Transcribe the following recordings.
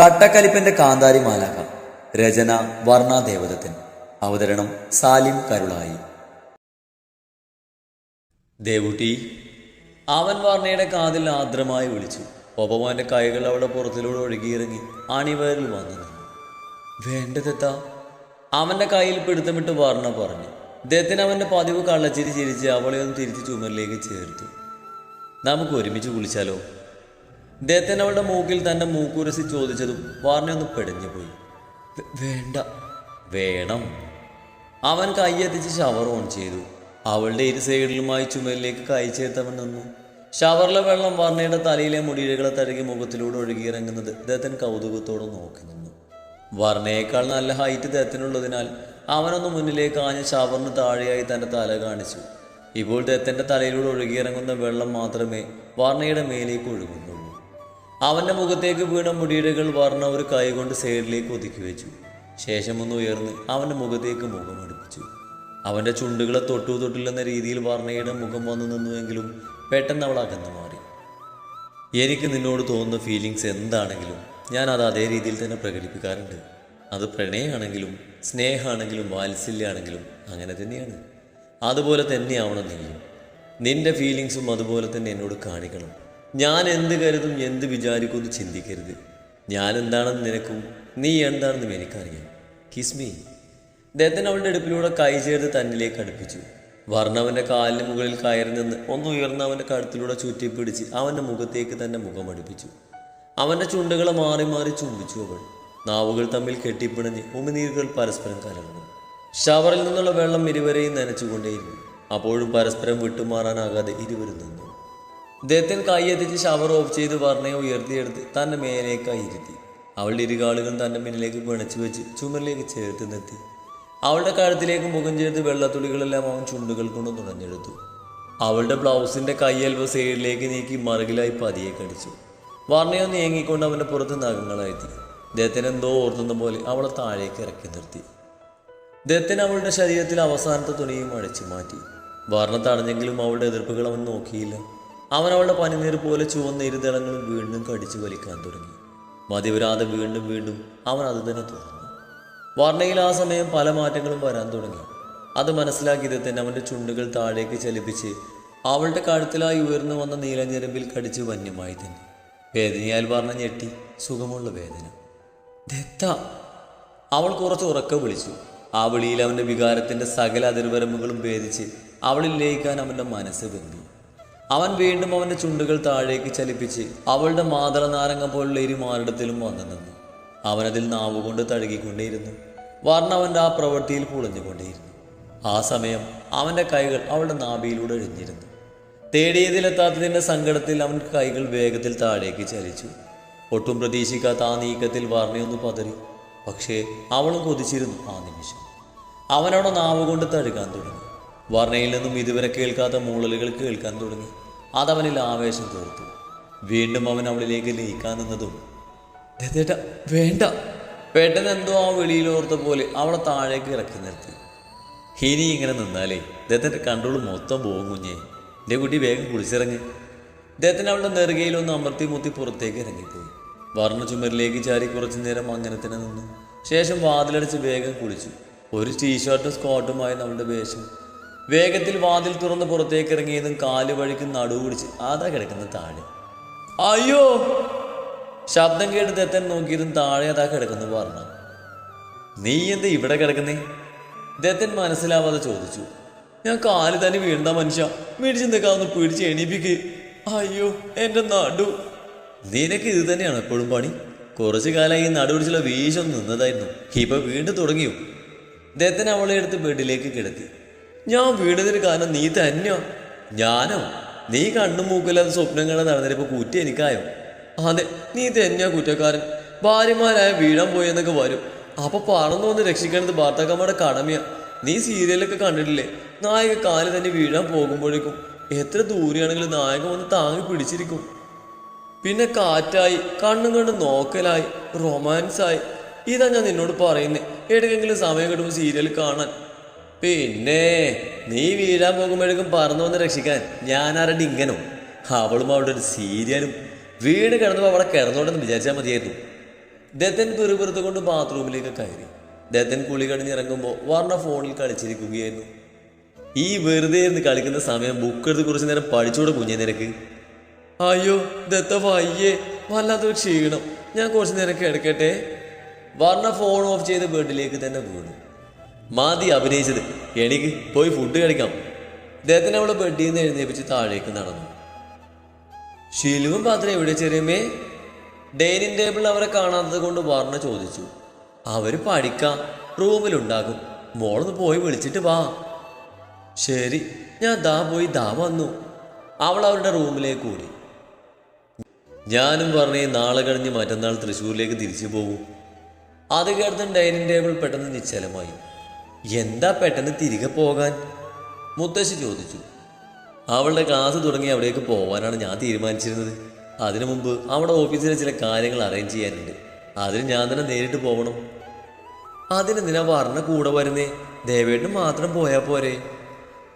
കട്ടക്കലിപ്പന്റെ കാന്താരി മാലാക രചന വർണാദേവതത്തിൻ അവതരണം സാലിം കരുളായി. ദേവുട്ടി അവൻ വർണയുടെ കാതിൽ ആർദ്രമായി വിളിച്ചു. ഒപ്പം കൈകൾ അവിടെ പുറത്തിലൂടെ ഒഴുകിയിറങ്ങി അണിവയറിൽ വന്നു നിന്നു. വേണ്ട ദത്ത അവന്റെ കയ്യിൽ പിടുത്തമിട്ട് വർണ പറഞ്ഞു. ദത്തിന് അവന്റെ പതിവ് കള്ളച്ചിരി ചിരിച്ച് അവളെ ഒന്ന് തിരിച്ച് ചുമരിലേക്ക് ചേർത്തു. നമുക്ക് ഒരുമിച്ച് കുളിച്ചാലോ? ദത്തൻ അവളുടെ മൂക്കിൽ തന്റെ മൂക്കുരസി ചോദിച്ചതും വാർണ ഒന്ന് പോയി. വേണ്ട. വേണം. അവൻ കൈയെത്തിച്ച് ഷവർ ഓൺ ചെയ്തു. അവളുടെ ഇരു സൈഡിലുമായി ചുമലിലേക്ക് കൈ ചേർത്തവൻ നിന്നു. ഷവറിലെ വെള്ളം വർണയുടെ തലയിലെ മുടിയിഴകളെ തഴുകി മുഖത്തിലൂടെ ഒഴുകിയിറങ്ങുന്നത് ദത്തൻ കൗതുകത്തോടെ നോക്കി നിന്നു. വർണയേക്കാൾ നല്ല ഹൈറ്റ് ദത്തനുള്ളതിനാൽ അവനൊന്ന് മുന്നിലേക്ക് ആഞ്ഞ് ഷവറിന് താഴെയായി തന്റെ തല കാണിച്ചു. ഇപ്പോൾ ദത്തന്റെ തലയിലൂടെ ഒഴുകിയിറങ്ങുന്ന വെള്ളം മാത്രമേ വർണയുടെ മേലേക്ക് ഒഴുകുന്നുള്ളൂ. അവന്റെ മുഖത്തേക്ക് വീണ മുടിയിടകൾ വർണ ഒരു കൈ കൊണ്ട് സൈഡിലേക്ക് ഒതുക്കി വെച്ചു. ശേഷം ഒന്ന് ഉയർന്ന് അവന്റെ മുഖത്തേക്ക് മുഖം അടുപ്പിച്ചു. അവന്റെ ചുണ്ടുകളെ തൊട്ടു തൊട്ടില്ലെന്ന രീതിയിൽ വർണയുടെ മുഖം വന്നു നിന്നുവെങ്കിലും പെട്ടെന്ന് അവൾ അകന്നു മാറി. എനിക്ക് നിന്നോട് തോന്നുന്ന ഫീലിങ്സ് എന്താണെങ്കിലും ഞാൻ അത് അതേ രീതിയിൽ തന്നെ പ്രകടിപ്പിക്കാറുണ്ട്. അത് പ്രണയമാണെങ്കിലും സ്നേഹമാണെങ്കിലും വാത്സല്യമാണെങ്കിലും അങ്ങനെ തന്നെയാണ്. അതുപോലെ തന്നെയാവണം നീയും. നിന്റെ ഫീലിങ്സും അതുപോലെ തന്നെ എന്നോട് കാണിക്കണം. ഞാൻ എന്ത് കരുതും എന്ത് വിചാരിക്കും എന്ന് ചിന്തിക്കരുത്. ഞാൻ എന്താണെന്ന് നിനക്കും നീ എന്താണെന്നും എനിക്കറിയാം. കിസ്മി ദത്തൻ അവളുടെ അടുപ്പിലൂടെ കൈ ചേർത്ത് തന്നിലേക്ക് അടുപ്പിച്ചു. വർണവന്റെ കാലിന് മുകളിൽ കയറി നിന്ന് ഒന്ന് ഉയർന്ന് അവന്റെ കഴുത്തിലൂടെ ചുറ്റിപ്പിടിച്ച് അവന്റെ മുഖത്തേക്ക് തന്നെ മുഖം അടുപ്പിച്ചു. അവന്റെ ചുണ്ടുകളെ മാറി മാറി ചുംബിച്ചു അവൾ. നാവുകൾ തമ്മിൽ കെട്ടിപ്പിണഞ്ഞ് ഉമിനീരുകൾ പരസ്പരം കലർന്നു. ഷവറിൽ നിന്നുള്ള വെള്ളം ഇരുവരെയും നനച്ചുകൊണ്ടേയിരുന്നു. അപ്പോഴും പരസ്പരം വിട്ടുമാറാനാകാതെ ഇരുവരും നിന്നു. ദത്തൻ കൈയെത്തിച്ച് ഷവർ ഓഫ് ചെയ്ത് വർണയെ ഉയർത്തിയെടുത്ത് തന്റെ മേലേക്കായി ഇരുത്തി. അവളുടെ ഇരുകാളുകൾ തന്റെ മുന്നിലേക്ക് പിണച്ചു വെച്ച് ചുമരിലേക്ക് ചേർത്ത് നിർത്തി. അവളുടെ കഴുത്തിലേക്ക് മുഖം ചേർത്ത് വെള്ളത്തുള്ളികളെല്ലാം അവൻ ചുണ്ടുകൾ കൊണ്ട് നുണഞ്ഞെടുത്തു. അവളുടെ ബ്ലൗസിന്റെ കയ്യൽവ സൈഡിലേക്ക് നീക്കി മറുകിലായി പതിയെ കടിച്ചു. വർണയോ നീങ്ങിക്കൊണ്ട് അവന്റെ പുറത്ത് നഖങ്ങളായെത്തി ദത്തൻ എന്തോ ഓർത്തുന്ന പോലെ അവളെ താഴേക്ക് ഇറക്കി നിർത്തി. ദത്തൻ അവളുടെ ശരീരത്തിൽ അവസാനത്തെ തുണിയും അടിച്ചു മാറ്റി. വർണ തടഞ്ഞെങ്കിലും അവളുടെ എതിർപ്പുകൾ അവൻ നോക്കിയില്ല. അവൻ അവളുടെ പനിനീർ പോലെ ചുവന്ന ഇരുതളങ്ങൾ വീണ്ടും കടിച്ചു വലിക്കാൻ തുടങ്ങി. മതിവരാതെ വീണ്ടും വീണ്ടും അവൻ അത് തന്നെ തുടർന്നു വർണയിൽ ആ സമയം പല മാറ്റങ്ങളും വരാൻ തുടങ്ങി. അത് മനസ്സിലാക്കിയത് തന്നെ അവന്റെ ചുണ്ടുകൾ താഴേക്ക് ചലിപ്പിച്ച് അവളുടെ കഴുത്തിലായി ഉയർന്നു വന്ന നീലഞ്ഞെരുമ്പിൽ കടിച്ച് വന്യമായി തന്നെ. വേദനയാൽ വർണ ഞെട്ടി സുഖമുള്ള വേദന. ദത്ത! അവൾ കുറച്ച് ഉറക്ക വിളിച്ചു. ആ വിളിയിൽ അവന്റെ വികാരത്തിന്റെ സകല അതിർവരമ്പുകളും ഭേദിച്ച് അവളിൽ ലയിക്കാൻ അവന്റെ മനസ്സ് വെന്തു. അവൻ വീണ്ടും അവന്റെ ചുണ്ടുകൾ താഴേക്ക് ചലിപ്പിച്ച് അവളുടെ മാതള നാരങ്ങ പോലുള്ള ഇരുമാറിടത്തിലും വന്നു നിന്നു. അവനതിൽ നാവുകൊണ്ട് തഴുകിക്കൊണ്ടേയിരുന്നു. വർണ അവന്റെ ആ പ്രവൃത്തിയിൽ പുളഞ്ഞുകൊണ്ടേയിരുന്നു ആ സമയം അവന്റെ കൈകൾ അവളുടെ നാഭിയിലൂടെ എഴിഞ്ഞിരുന്നു തേടിയതിലെത്താത്തതിന്റെ സങ്കടത്തിൽ അവൻ കൈകൾ വേഗത്തിൽ താഴേക്ക് ചലിച്ചു. ഒട്ടും പ്രതീക്ഷിക്കാത്ത ആ നീക്കത്തിൽ വർണയൊന്ന് പതറി. പക്ഷേ അവളും കൊതിച്ചിരുന്നു ആ നിമിഷം. അവനവിടെ നാവുകൊണ്ട് തഴുകാൻ തുടങ്ങി. വർണയിൽ നിന്നും ഇതുവരെ കേൾക്കാത്ത മൂളലുകൾ കേൾക്കാൻ തുടങ്ങി. അതവനിൽ ആവേശം തീർത്തു. വീണ്ടും അവൻ അവളിലേക്ക് ലയിക്കാൻ നിന്നതും "ദത്തേട്ടാ, വേണ്ട. പെട്ടെന്ന് എന്തോ ആ വെളിയിലോർത്ത പോലെ അവളെ താഴേക്ക് ഇറക്കി നിർത്തി. ഇനി ഇങ്ങനെ നിന്നാലേ ദത്തന്റെ കൺട്രോൾ മൊത്തം പോകും കുഞ്ഞേ എന്റെ കുട്ടി വേഗം കുളിച്ചിറങ്ങി. ദത്തൻ അവളുടെ നെറുകയിലൊന്ന് അമർത്തി മുത്തി പുറത്തേക്ക് ഇറങ്ങിപ്പോയി. വർണ ചുമരിലേക്ക് ചാരി കുറച്ചു നേരം അങ്ങനെ തന്നെ നിന്നു. ശേഷം വാതിലടിച്ച് വേഗം കുളിച്ചു. ഒരു ടീഷർട്ടും സ്കോട്ടുമായി അവളുടെ വേഷം. വേഗത്തിൽ വാതിൽ തുറന്ന് പുറത്തേക്ക് ഇറങ്ങിയതും കാൽ വഴിക്ക് നടുവ് പിടിച്ച് അതാ കിടക്കുന്ന താഴെ. അയ്യോ! ശബ്ദം കേട്ട് ദത്തൻ നോക്കിയതും താഴെ അതാ കിടക്കുന്നു പറഞ്ഞു നീ എന്താ ഇവിടെ കിടക്കുന്നേ? ദത്തൻ മനസ്സിലാവാതെ ചോദിച്ചു. ഞാൻ കാൽ തന്നെ വീണ്ട മനുഷ്യ. മേടിച്ച് നിൽക്കാവുന്ന പിടിച്ച് എണീപ്പിക്ക്. അയ്യോ എന്റെ നടു. നിനക്ക് ഇത് തന്നെയാണ് എപ്പോഴും പണി? കുറച്ചു കാലമായി നടുപിടിച്ചുള്ള വീശം നിന്നതായിരുന്നു. ഇപ്പൊ വീണ്ടും തുടങ്ങിയോ? ദത്തൻ അവളെ എടുത്ത് ബെഡിലേക്ക് കിടത്തി. ഞാൻ വീണതിന് കാരണം നീ തന്നെയോ? ഞാനോ? നീ കണ്ണും മൂക്കില്ലാത്ത സ്വപ്നങ്ങളെ നടന്നിട്ടിപ്പോ കുറ്റി എനിക്കായോ? അതെ നീ തന്നെയാ കുറ്റക്കാരൻ? ഭാര്യമാരായ വീഴാൻ പോയി എന്നൊക്കെ വരും. അപ്പൊ പറന്നു വന്ന് രക്ഷിക്കേണ്ടത് ഭർത്താക്കന്മാരുടെ കടമയാ. നീ സീരിയലൊക്കെ കണ്ടിട്ടില്ലേ? നായക കാൽ തന്നെ വീഴാൻ പോകുമ്പോഴേക്കും എത്ര ദൂരെയാണെങ്കിലും നായകൻ വന്ന് താങ്ങി പിടിച്ചിരിക്കും. പിന്നെ കാറ്റായി കണ്ണും കണ്ട് നോക്കലായി റൊമാൻസായി. ഇതാ ഞാൻ നിന്നോട് പറയുന്നത് എവിടെയെങ്കിലും സമയം കിട്ടുമ്പോൾ സീരിയൽ കാണാൻ. പിന്നെ നീ വീഴാൻ പോകുമ്പോഴേക്കും പറന്നു വന്ന് രക്ഷിക്കാൻ ഞാൻ ആരുടെ ഇങ്ങനോ. അവളും അവളുടെ ഒരു സീരിയലും. വീട് കിടന്നപ്പോൾ അവളെ കിടന്നോട്ടെന്ന് വിചാരിച്ചാൽ മതിയായിരുന്നു. ദത്തൻ പെറുപെറുത്ത് കൊണ്ട് ബാത്റൂമിലേക്ക് കയറി. ദത്തൻ കുളി കഴിഞ്ഞിറങ്ങുമ്പോൾ വർണ ഫോണിൽ കളിച്ചിരിക്കുകയായിരുന്നു. ഈ വെറുതെ ഇരുന്ന് കളിക്കുന്ന സമയം ബുക്ക് എടുത്ത് കുറച്ച് നേരം പഠിച്ചുകൂടെ കുഞ്ഞേ നിനക്ക്? അയ്യോ ദത്ത വയ്യേ വല്ലാത്തൊരു ക്ഷീണം. ഞാൻ കുറച്ച് നേരം കിടക്കട്ടെ വർണ ഫോൺ ഓഫ് ചെയ്ത് ബെഡിലേക്ക് തന്നെ വീണു. മാതി അഭിനയിച്ചത്. എനിക്ക് പോയി ഫുഡ് കഴിക്കാം. ഇദ്ദേഹത്തിന് അവളെ ബെഡിൽ നിന്ന് എഴുന്നേപ്പിച്ച് താഴേക്ക് നടന്നു. ഷിലുവും പാത്രം എവിടെ ചെറിയമ്മേ? ഡൈനിങ് ടേബിൾ അവരെ കാണാത്തത് കൊണ്ട് വർണ ചോദിച്ചു. അവർ പഠിക്കാം റൂമിലുണ്ടാകും മോളൊന്ന് പോയി വിളിച്ചിട്ട് വാ. ശരി ഞാൻ ദാ പോയി ദാ വന്നു. അവൾ അവരുടെ റൂമിലേക്ക് കൂടി ഞാനും പറഞ്ഞേ നാളെ കഴിഞ്ഞ് മറ്റന്നാൾ തൃശ്ശൂരിലേക്ക് തിരിച്ചു പോകും അത് കേട്ടും ഡൈനിങ് ടേബിൾ പെട്ടെന്ന് നിശ്ചലമായി. എന്താ പെട്ടെന്ന് തിരികെ പോകാൻ? മുത്തശ്ശി ചോദിച്ചു. അവളുടെ ക്ലാസ് തുടങ്ങി അവിടേക്ക് പോകാനാണ് ഞാൻ തീരുമാനിച്ചിരുന്നത്. അതിനു മുമ്പ് അവിടെ ഓഫീസിലെ ചില കാര്യങ്ങൾ അറേഞ്ച് ചെയ്യാനുണ്ട്. അതിന് ഞാൻ തന്നെ നേരിട്ട് പോകണം അതിന് നിന പറഞ്ഞ കൂടെ വരുന്നേ? ദേവേട്ടന് മാത്രം പോയാൽ പോരെ.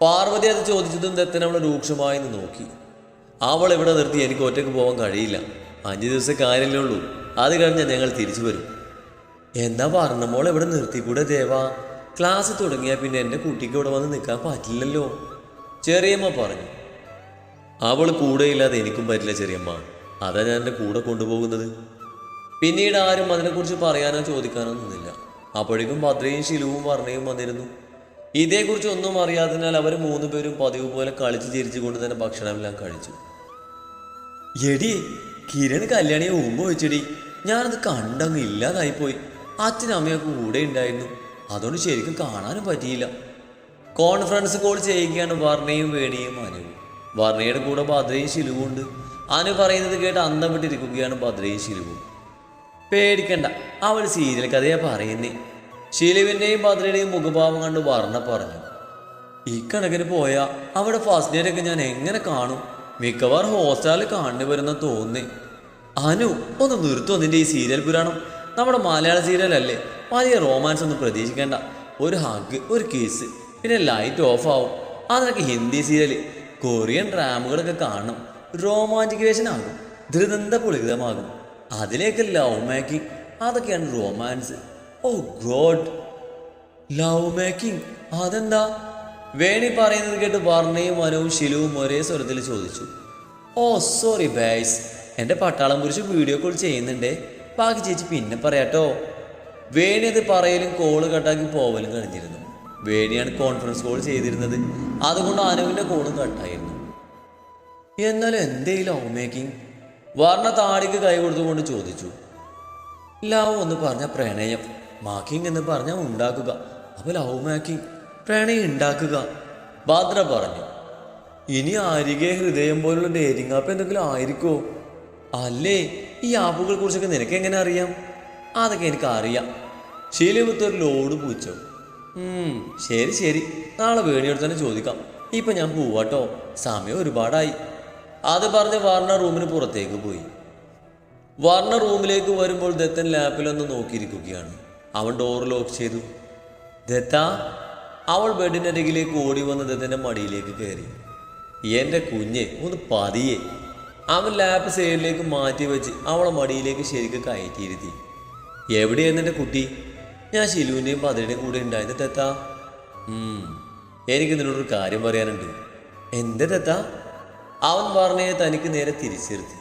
പാർവതി അത് ചോദിച്ചതും ദത്തൻ അവളെ രൂക്ഷമായി നോക്കി. അവൾ ഇവിടെ നിർത്തി എനിക്ക് ഒറ്റയ്ക്ക് പോകാൻ കഴിയില്ല. അഞ്ച് ദിവസം കാര്യമല്ലേ ഉള്ളൂ. അത് കഴിഞ്ഞാൽ ഞങ്ങൾ തിരിച്ചു വരും. എന്നാ പറഞ്ഞ മോൾ ഇവിടെ നിർത്തിക്കൂടെ ദേവാ? ക്ലാസ് തുടങ്ങിയാൽ പിന്നെ എന്റെ കുട്ടിക്ക് ഇവിടെ വന്ന് നിൽക്കാൻ പറ്റില്ലല്ലോ. ചെറിയമ്മ പറഞ്ഞു. അവൾ കൂടെയില്ലാതെ എനിക്കും പറ്റില്ല ചെറിയമ്മ. അതാ ഞാൻ എന്റെ കൂടെ കൊണ്ടുപോകുന്നത്. പിന്നീട് ആരും അതിനെക്കുറിച്ച് പറയാനോ ചോദിക്കാനോ ഒന്നുമില്ല അപ്പോഴേക്കും ഭദ്രയും ശിലുവും വർണയും വന്നിരുന്നു. ഇതേക്കുറിച്ച് ഒന്നും അറിയാത്തതിനാൽ അവർ മൂന്ന് പേരും പതിവ് പോലെ കളിച്ച് ചിരിച്ചുകൊണ്ട് തന്നെ ഭക്ഷണമെല്ലാം കഴിച്ചു. എടി കിരൺ കല്യാണിയെ ഉമ്മ വെച്ചെടി. ഞാനത് കണ്ടങ്ങ് ഇല്ലാതായിപ്പോയി. അച്ഛനും അമ്മയൊക്കെ കൂടെ ഉണ്ടായിരുന്നു. അതുകൊണ്ട് ശരിക്കും കാണാനും പറ്റിയില്ല. കോൺഫറൻസ് കോൾ ചെയ്യുകയാണ് വർണയും വേണിയും അനുവും വർണയുടെ കൂടെ ഭദ്രയും ശിലുവുണ്ട് അനു പറയുന്നത് കേട്ട് അന്തം വിട്ടിരിക്കുകയാണ് ഭദ്രയും ശിലുവും. പേടിക്കണ്ട അവൾ സീരിയൽ കഥയാ പറയുന്നേ. ശിലുവിന്റെയും ഭദ്രയുടെയും മുഖഭാവം കണ്ട് വർണ പറഞ്ഞു. ഈ കണക്കിന് പോയാൽ അവിടെ ഫസ്റ്റ് ഡേറ്റൊക്കെ ഞാൻ എങ്ങനെ കാണും? മിക്കവാറും ഹോസ്റ്റലിൽ കാണേണ്ടി വരുന്ന തോന്നി. അനു ഒന്ന് നിർത്തോ ഈ സീരിയൽ പുരാണം. നമ്മുടെ മലയാള സീരിയലല്ലേ? വലിയ റൊമാൻസ് ഒന്നും പ്രതീക്ഷിക്കേണ്ട. ഒരു ഹഗ് ഒരു കേസ് പിന്നെ ലൈറ്റ് ഓഫ് ആവും. അതൊക്കെ ഹിന്ദി സീരിയൽ കൊറിയൻ ഡ്രാമകളൊക്കെ കാണണം. റൊമാന്റിക്കേഷൻ ആകും. ധൃതന്ത പുളിതമാകും അതിലേക്ക് ലവ് മേക്കിംഗ് അതൊക്കെയാണ് romance oh God love making അതെന്താ? വേണി പറയുന്നത് കേട്ട് വർണയും വനവും ശിലുവും ഒരേ സ്വരത്തിൽ ചോദിച്ചു. ഓ സോറി ബൈസ് എന്റെ പട്ടാളം കുറിച്ച് വീഡിയോ കോൾ ചെയ്യുന്നുണ്ടേ. ബാക്കി ചേച്ചി പിന്നെ പറയാട്ടോ വേണി അത് പറയലും കോൾ കട്ടാക്കി പോവലും കഴിഞ്ഞിരുന്നു. വേണിയാണ് കോൺഫറൻസ് കോൾ ചെയ്തിരുന്നത്. അതുകൊണ്ട് അനുവിന്റെ കോളും കട്ടായിരുന്നു എന്നാൽ എന്തേ ലവ് മേക്കിംഗ് വർണ താടിക്ക് കൈ കൊടുത്തുകൊണ്ട് ചോദിച്ചു. ലവ് എന്ന് പറഞ്ഞ പ്രണയം മാക്കിംഗ് എന്ന് പറഞ്ഞാൽ ഉണ്ടാക്കുക. അപ്പോൾ ലവ് മേക്കിംഗ് പ്രണയം ഉണ്ടാക്കുക. ഭദ്ര പറഞ്ഞു. ഇനി ആരികെ ഹൃദയം പോലുള്ള ഡേറ്റിംഗ് ആപ്പ് എന്തെങ്കിലും ആയിരിക്കോ അല്ലേ? ഈ ആപ്പുകളെ കുറിച്ചൊക്കെ നിനക്ക് എങ്ങനെ അറിയാം? അതൊക്കെ എനിക്ക് അറിയാം. ശീലപുത്ത് ഒരു ലോഡ് പൂച്ചോ? ശരി ശരി. നാളെ വേണിയോട് തന്നെ ചോദിക്കാം. ഇപ്പൊ ഞാൻ പോവാട്ടോ സമയം ഒരുപാടായി. അത് പറഞ്ഞ് വർണ റൂമിന് പുറത്തേക്ക് പോയി. വർണ റൂമിലേക്ക് വരുമ്പോൾ ദത്തൻ ലാപ്പിലൊന്ന് നോക്കിയിരിക്കുകയാണ്. അവൻ ഡോർ ലോക്ക് ചെയ്തു. ദത്ത അവൾ ബെഡിനരികിലേക്ക് ഓടി വന്ന് ദത്തന്റെ മടിയിലേക്ക് കയറി. എന്റെ കുഞ്ഞെ ഒന്ന് പതിയെ. അവൻ ലാപ്പ് സൈഡിലേക്ക് മാറ്റി വെച്ച് അവളെ മടിയിലേക്ക് ശരിക്കും കയറ്റിയിരുത്തി. എവിടെയായിരുന്നു എന്റെ കുട്ടി? ഞാൻ ശിലുവിന്റെയും പതിരുടെയും കൂടെ ഉണ്ടായിരുന്നു തെത്ത. എനിക്ക് നിന്നോടൊരു കാര്യം പറയാനുണ്ട്. എന്ത് തെത്ത? അവൻ പറഞ്ഞേ തനിക്ക് നേരെ തിരിച്ചിരുത്തി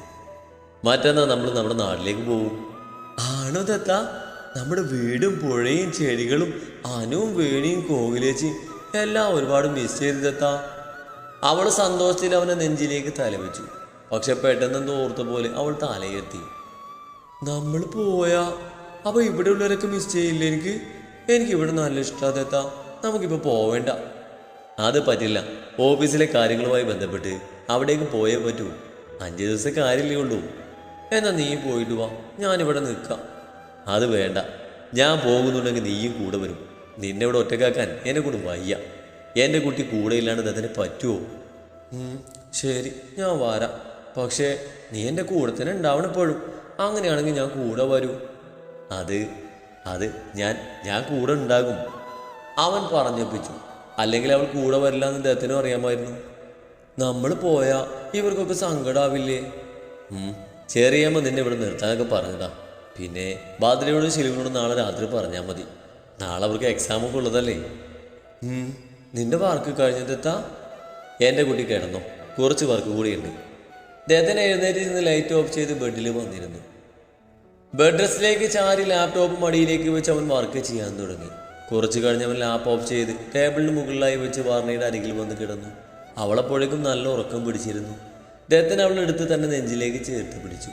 മറ്റന്നാ നമ്മൾ നമ്മുടെ നാട്ടിലേക്ക് പോകും ആണോ തെത്ത? നമ്മുടെ വീടും പുഴയും ചെടികളും അനുവും വേണിയും കോവിലേച്ചിയും എല്ലാം ഒരുപാട് മിസ് ചെയ്ത് തെത്ത. അവൾ സന്തോഷത്തിൽ അവനെ നെഞ്ചിലേക്ക് തലവെച്ചു. പക്ഷെ പെട്ടെന്ന് ഓർത്ത പോലെ അവൾ തലയെത്തി. നമ്മൾ പോയാ? അപ്പൊ ഇവിടെ ഉള്ളവരൊക്കെ മിസ് ചെയ്യില്ല എനിക്ക്? എനിക്ക് ഇവിടെ നല്ല ഇഷ്ടാതെത്ത നമുക്കിപ്പോ പോവേണ്ട. അത് പറ്റില്ല. ഓഫീസിലെ കാര്യങ്ങളുമായി ബന്ധപ്പെട്ട് അവിടേക്ക് പോയേ പറ്റൂ. അഞ്ച് ദിവസം കാര്യമില്ലേ ഉള്ളൂ. എന്നാ നീ പോയിട്ട് വാ. ഞാനിവിടെ നിൽക്കാം അത് വേണ്ട. ഞാൻ പോകുന്നുണ്ടെങ്കിൽ നീയും കൂടെ വരും. നിന്നെ ഇവിടെ ഒറ്റക്കാക്കാൻ എന്നെ കൂടെ വയ്യ. എന്റെ കുട്ടി കൂടെ ഇല്ലാണ്ട് അതിന് പറ്റുമോ ശരി. ഞാൻ വരാം. പക്ഷേ നീ എന്റെ കൂടെ തന്നെ ഉണ്ടാവണം ഇപ്പോഴും. അങ്ങനെയാണെങ്കിൽ ഞാൻ കൂടെ വരൂ. അത് അത് ഞാൻ ഞാൻ കൂടെ ഉണ്ടാകും. അവൻ പറഞ്ഞൊപ്പിച്ചു. അല്ലെങ്കിൽ അവൾ കൂടെ വരില്ല എന്ന് അദ്ദേഹത്തിനും അറിയാമായിരുന്നു. നമ്മൾ പോയാൽ ഇവർക്കൊക്കെ സങ്കടാവില്ലേ? ചെറിയമ്മ നിന്നെ ഇവിടെ നിർത്താനൊക്കെ പറഞ്ഞതാ. പിന്നെ ബാദ്രിയോടും ശിലുവിനോടും നാളെ രാത്രി പറഞ്ഞാൽ മതി. നാളെ അവർക്ക് എക്സാമൊക്കെ ഉള്ളതല്ലേ? നിന്റെ വർക്ക് കഴിഞ്ഞതെത്താ എന്റെ കുട്ടി കിടന്നോ. കുറച്ച് വർക്ക് കൂടിയുണ്ട് അദ്ദേഹത്തിന് എഴുന്നേറ്റ് നിന്ന് ലൈറ്റ് ഓഫ് ചെയ്ത് ബെഡിൽ വന്നിരുന്നു. ബെഡ് റെസ്റ്റിലേക്ക് ചാരി ലാപ്ടോപ്പ് മടിയിലേക്ക് വെച്ച് അവൻ വർക്ക് ചെയ്യാൻ തുടങ്ങി. കുറച്ച് കഴിഞ്ഞ് അവൻ ലാപ്പ് ഓഫ് ചെയ്ത് ടേബിളിന് മുകളിലായി വെച്ച് വാർണയുടെ അരികിൽ വന്ന് കിടന്നു. അവളപ്പോഴേക്കും നല്ല ഉറക്കം പിടിച്ചിരുന്നു. അദ്ദേഹത്തിന് അവളെടുത്ത് തന്നെ നെഞ്ചിലേക്ക് ചേർത്ത് പിടിച്ചു.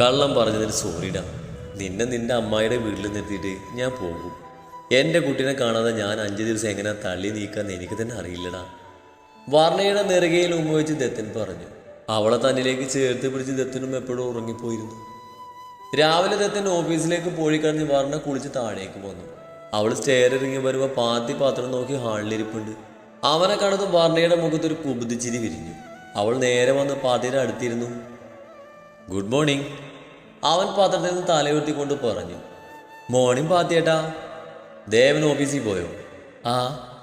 കള്ളം പറഞ്ഞതിന് സോറിടാ നിന്നെ നിന്റെ അമ്മായിയുടെ വീട്ടിൽ നിർത്തിയിട്ട് ഞാൻ പോകും. എന്റെ കുട്ടീനെ കാണാതെ ഞാൻ അഞ്ച് ദിവസം എങ്ങനെ തള്ളി നീക്കാന്ന് എനിക്ക് തന്നെ അറിയില്ലടാ. വാർണയുടെ നെറുകയിൽ ഉമ്മ വെച്ച് ദത്തൻ പറഞ്ഞു. അവളെ തന്നിലേക്ക് ചേർത്ത് പിടിച്ച് ദത്തനും എപ്പോഴും ഉറങ്ങിപ്പോയിരുന്നു. രാവിലെ ദത്തൻ ഓഫീസിലേക്ക് പോയി കഴിഞ്ഞ് വർണ കുളിച്ച് താഴേക്ക് വന്നു അവൾ സ്റ്റെയർ ഇറങ്ങി വരുമ്പോൾ പാത്തി പാത്രം നോക്കി ഹാളിലിരിപ്പുണ്ട്. അവനെ കണ്ടത് വർണയുടെ മുഖത്തൊരു കുബുദ്ധിച്ചിരി വിരിഞ്ഞു. അവൾ നേരെ വന്ന് പാത്തിയുടെ അടുത്തിരുന്നു. ഗുഡ് മോർണിംഗ് അവൻ പാത്രത്തിൽ നിന്ന് തലയുർത്തിക്കൊണ്ട് പറഞ്ഞു. മോർണിംഗ് പാത്തിയേട്ടാ. ദേവൻ ഓഫീസിൽ പോയോ? ആ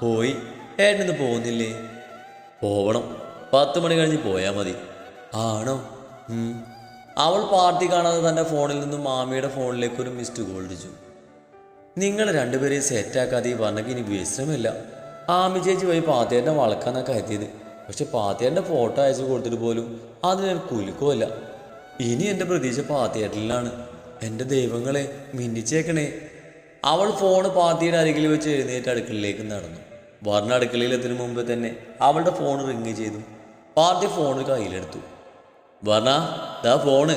പോയി. ഏട്ടനിന്ന് പോകുന്നില്ലേ? പോവണം. പത്ത് മണി കഴിഞ്ഞ് പോയാൽ മതി. ആണോ? അവൾ പാർട്ടി കാണാതെ തന്റെ ഫോണിൽ നിന്നും മാമിയുടെ ഫോണിലേക്ക് ഒരു മിസ്ഡ് കോൾ അടിച്ചു. നിങ്ങൾ രണ്ടുപേരെയും സെറ്റാക്കാതെ ഈ പറഞ്ഞക്ക് ഇനി വിശ്രമില്ല. ആമി ചേച്ചി പോയി പാത്തേന്റെ വളക്കാന്നാ കരുതിയത്. പക്ഷെ പാത്തേന്റെ ഫോട്ടോ അയച്ചു കൊടുത്തിട്ട് പോലും അതിനൊരു കുലുക്കുമല്ല ഇനി എന്റെ പ്രതീക്ഷ പാത്തേട്ടലിലാണ് എന്റെ ദൈവങ്ങളെ മിന്നിച്ചേക്കണേ. അവൾ ഫോണ് പാത്തിയുടെ അരികിൽ വെച്ച് എഴുന്നേറ്റ് അടുക്കളയിലേക്ക് നടന്നു. വർണ അടുക്കളയിൽ എത്തുന്ന മുമ്പ് തന്നെ അവളുടെ ഫോൺ റിങ് ചെയ്തു. പാർട്ടി ഫോൺ കയ്യിലെടുത്തു. വർണ ദാ ഫോണ്.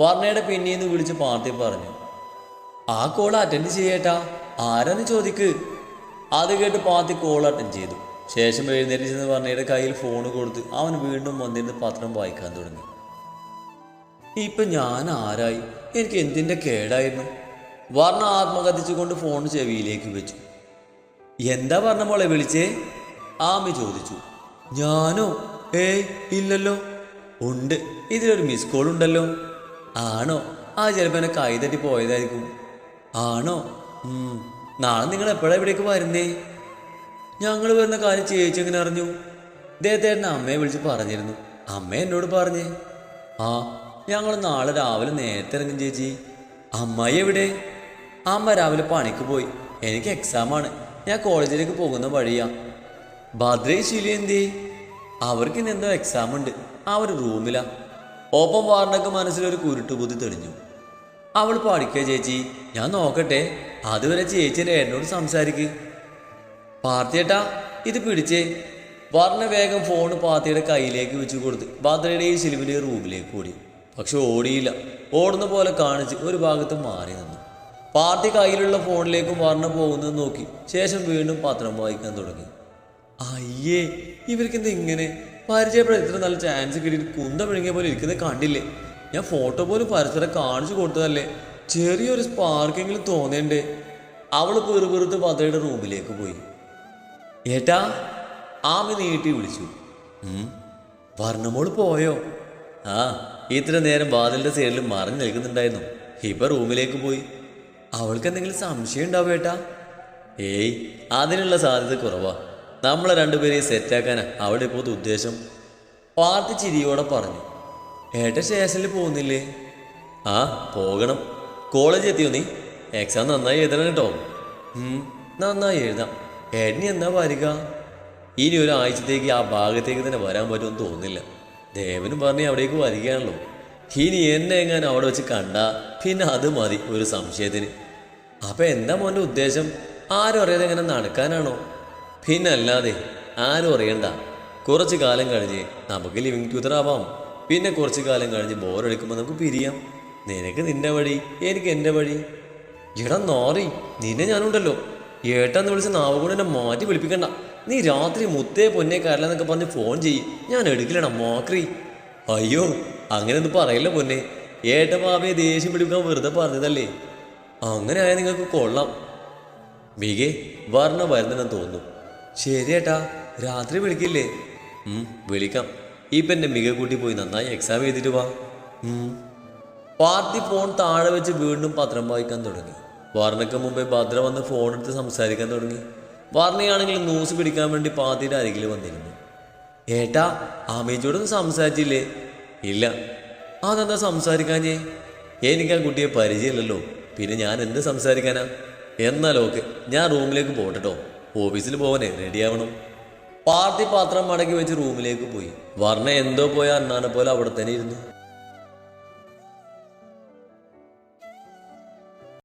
വർണയുടെ പിന്നീന്ന് വിളിച്ച് പാർട്ടി പറഞ്ഞു. ആ കോൾ അറ്റൻഡ് ചെയ്യേട്ടാ? ആരാന്ന് ചോദിക്ക്. അത് കേട്ട് പാത്തി കോൾ അറ്റൻഡ് ചെയ്തു. ശേഷം എഴുന്നേറ്റ് ചെന്ന് വർണയുടെ കയ്യിൽ ഫോൺ കൊടുത്ത് അവൻ വീണ്ടും വന്നിരുന്ന് പത്രം വായിക്കാൻ തുടങ്ങി. ഇപ്പൊ ഞാൻ ആരായി? എനിക്ക് എന്തിന്റെ കേടായിരുന്നു? വർണ ആത്മകഥിച്ചുകൊണ്ട് ഫോൺ ചെവിയിലേക്ക് വെച്ചു. എന്താ പറഞ്ഞ മോളെ വിളിച്ചേ? ആമി ചോദിച്ചു. ഞാനോ? ഏയ് ഇല്ലല്ലോ. ഉണ്ട്. ഇതിലൊരു മിസ് കോൾ ഉണ്ടല്ലോ. ആണോ? ആ ചിലപ്പോൾ എന്നെ കൈ തട്ടി പോയതായിരിക്കും. ആണോ. നാളെ നിങ്ങൾ എപ്പോഴാണ് ഇവിടേക്ക് വരുന്നേ? ഞങ്ങൾ വരുന്ന കാര്യം ചേച്ചി എങ്ങനെ അറിഞ്ഞു? ദേത്തേട്ടൻ അമ്മയെ വിളിച്ച് പറഞ്ഞിരുന്നു. അമ്മ എന്നോട് പറഞ്ഞേ ആ ഞങ്ങൾ നാളെ രാവിലെ നേരത്തെ ഇറങ്ങും ചേച്ചി. അമ്മായി എവിടെ? അമ്മ രാവിലെ പണിക്ക് പോയി. എനിക്ക് എക്സാമാണ് ഞാൻ കോളേജിലേക്ക് പോകുന്ന വഴിയാ. ഭദ്രയും ശീലി എന്തേ അവർക്ക് ഇന്ന് എന്തോ എക്സാം ഉണ്ട്. ആ ഒരു റൂമിലാ. ഒപ്പം വാർണക്ക് മനസ്സിലൊരു കുരുട്ടുബുദ്ധി തെളിഞ്ഞു. അവൾ പഠിക്കുക ചേച്ചി. ഞാൻ നോക്കട്ടെ. അതുവരെ ചേച്ചിയുടെ എന്നോട് സംസാരിക്ക്. പാർത്തിയേട്ടാ ഇത് പിടിച്ചേ. വർണ വേഗം ഫോൺ പാത്തിയുടെ കയ്യിലേക്ക് വെച്ചു കൊടുത്ത് ഭദ്രയുടെയും ശിലുവിന്റെയും റൂമിലേക്ക് ഓടി. പക്ഷെ ഓടിയില്ല. ഓടുന്ന പോലെ കാണിച്ച് ഒരു ഭാഗത്ത് മാറി നിന്നു. പാർട്ടി കയ്യിലുള്ള ഫോണിലേക്കും വർണ പോകുന്നത് നോക്കി ശേഷം വീണ്ടും പത്രം വായിക്കാൻ തുടങ്ങി. അയ്യേ ഇവർക്കെന്ത് ഇങ്ങനെ പരിചയപ്പെടാൻ ഇത്ര നല്ല ചാൻസ് കിട്ടിയിട്ട് കുന്ത പിഴുങ്ങിയ പോലെ ഇരിക്കുന്നത് കണ്ടില്ലേ? ഞാൻ ഫോട്ടോ പോലും പരസ്പരം കാണിച്ചു കൊടുത്തതല്ലേ? ചെറിയൊരു സ്പാർക്കെങ്കിലും തോന്നേണ്ടേ അവൾ പെറുപെറുത്ത് പതയുടെ റൂമിലേക്ക് പോയി. ഏട്ടാ ആമി നീട്ടി വിളിച്ചു. വർണമോൾ പോയോ? ആ ഇത്ര നേരം വാതിലിന്റെ സൈഡിൽ മറിഞ്ഞു നിൽക്കുന്നുണ്ടായിരുന്നു. ഇപ്പൊ റൂമിലേക്ക് പോയി. അവൾക്ക് എന്തെങ്കിലും സംശയം ഉണ്ടാവും ഏട്ടാ? ഏയ് അതിനുള്ള സാധ്യത കുറവാ. നമ്മളെ രണ്ടുപേരെയും സെറ്റാക്കാനാ അവിടെ ഇപ്പോൾ ഉദ്ദേശം പാർട്ടി ചിരിയോടെ പറഞ്ഞു. ഏട്ട സ്റ്റേഷനിൽ പോകുന്നില്ലേ? ആ പോകണം. കോളേജ് എത്തിയോ നീ? എക്സാം നന്നായി എഴുതണം കേട്ടോ. നന്നായി എഴുതാം. ഏട്ടനി എന്നാ വരിക? ഇനി ഒരു ഒരാഴ്ചത്തേക്ക് ആ ഭാഗത്തേക്ക് തന്നെ വരാൻ പറ്റുമെന്ന് തോന്നുന്നില്ല. ദേവനും പറഞ്ഞ് അവിടേക്ക് വരികയാണല്ലോ. ഇനി എന്നെ എങ്ങാനും അവിടെ വെച്ച് കണ്ട പിന്നെ അത് മതി ഒരു സംശയത്തിന്. അപ്പം എന്താ മോന്റെ ഉദ്ദേശം? ആരും അറിയാതെ എങ്ങനെ നടക്കാനാണോ? പിന്നെ അല്ലാതെ ആരും അറിയണ്ട. കുറച്ച് കാലം കഴിഞ്ഞ് നമുക്ക് ലിവിങ് ടുഗദർ ആവാം. പിന്നെ കുറച്ച് കാലം കഴിഞ്ഞ് ബോറടിക്കുമ്പോൾ നമുക്ക് പിരിയാം. നിനക്ക് നിന്റെ വഴി എനിക്ക് എന്റെ വഴി. എടാ നോറി നിന്നെ ഞാനുണ്ടല്ലോ. ഏട്ടാന്ന് വിളിച്ച് നാവ് കൊണ്ട് എന്നെ മാറ്റി വിളിപ്പിക്കണ്ട. നീ രാത്രി മുത്തേ പൊന്നെ കരലെന്നൊക്കെ പറഞ്ഞ് ഫോൺ ചെയ്യും. ഞാൻ എടുക്കില്ലടാ മോക്രി. അയ്യോ അങ്ങനെ ഒന്നും പറയില്ല പൊന്നെ. ഏട്ട പാപയെ ദേഷ്യം പിടിക്കാൻ വെറുതെ പറഞ്ഞതല്ലേ? അങ്ങനെ ആയാൽ നിങ്ങൾക്ക് കൊള്ളാം. മികെ വർണ വരുന്നെന്ന് തോന്നുന്നു. ശരിയേട്ടാ രാത്രി വിളിക്കില്ലേ? വിളിക്കാം. ഇപ്പം എന്റെ മിക കൂട്ടി പോയി നന്നായി എക്സാം എഴുതിട്ട് വാ. പാർട്ടി ഫോൺ താഴെ വെച്ച് വീണ്ടും പത്രം വായിക്കാൻ തുടങ്ങി. വാർണയ്ക്ക് മുമ്പേ ഭദ്ര വന്ന് ഫോൺ എടുത്ത് സംസാരിക്കാൻ തുടങ്ങി. വാർണയാണെങ്കിൽ ന്യൂസ് പിടിക്കാൻ വേണ്ടി പാർട്ടിയുടെ അരികിൽ വന്നിരുന്നു. ഏട്ടാ ആമേച്ചിയോടൊന്നും സംസാരിച്ചില്ലേ? ഇല്ല. അതെന്താ സംസാരിക്കാഞ്ഞേ? എനിക്ക് ആ കുട്ടിയെ പരിചയമില്ലല്ലോ. പിന്നെ ഞാൻ എന്ത് സംസാരിക്കാനാ? എന്നാലോക്ക് ഞാൻ റൂമിലേക്ക് പോകട്ടോ ഓഫീസിൽ പോവാനേ റെഡിയാവണം പാർട്ടി പാത്രം മടക്കി വെച്ച് റൂമിലേക്ക് പോയി. വർണ എന്തോ പോയ അന്നാനെ പോലെ അവിടെ തന്നെ ഇരുന്നു.